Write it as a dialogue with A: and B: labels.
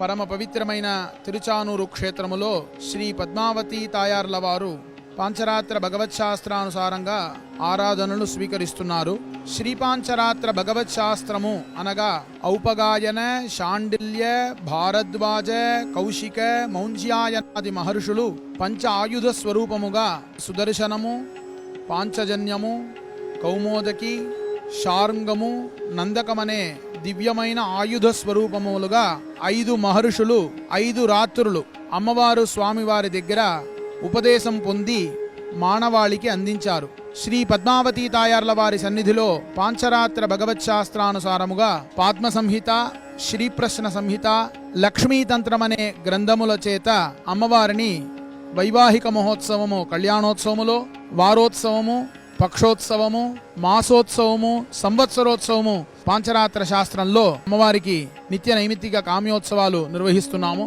A: పరమ పవిత్రమైన తిరుచానూరు క్షేత్రములో శ్రీ పద్మావతి తాయార్ల వారు పాంచరాత్ర భగవత్ శాస్త్రానుసారంగా ఆరాధనలు స్వీకరిస్తున్నారు. శ్రీ పాంచరాత్ర భగవత్ శాస్త్రము అనగా ఔపగాయన శాండిల్య భారద్వాజ కౌశిక మౌంజ్యాయనాది మహర్షులు పంచ ఆయుధ స్వరూపముగా సుదర్శనము పాంచజన్యము కౌమోదకి షార్ంగము నందకమనే దివ్యమైన ఆయుధ స్వరూపములుగా ఐదు మహర్షులు ఐదు రాత్రులు అమ్మవారు స్వామివారి దగ్గర ఉపదేశం పొంది మానవాళికి అందించారు. శ్రీ పద్మావతి తాయార్ల వారి సన్నిధిలో పాంచరాత్ర భగవత్ శాస్త్రానుసారముగా పద్మ సంహిత శ్రీప్రశ్న సంహిత లక్ష్మీతంత్రమనే గ్రంథముల చేత అమ్మవారిని వైవాహిక మహోత్సవము కళ్యాణోత్సవములో వారోత్సవము పక్షోత్సవము మాసోత్సవము సంవత్సరోత్సవము పాంచరాత్ర శాస్త్రంలో అమ్మవారికి నిత్య నైమిత్తిక కామ్యోత్సవాలు నిర్వహిస్తున్నాము.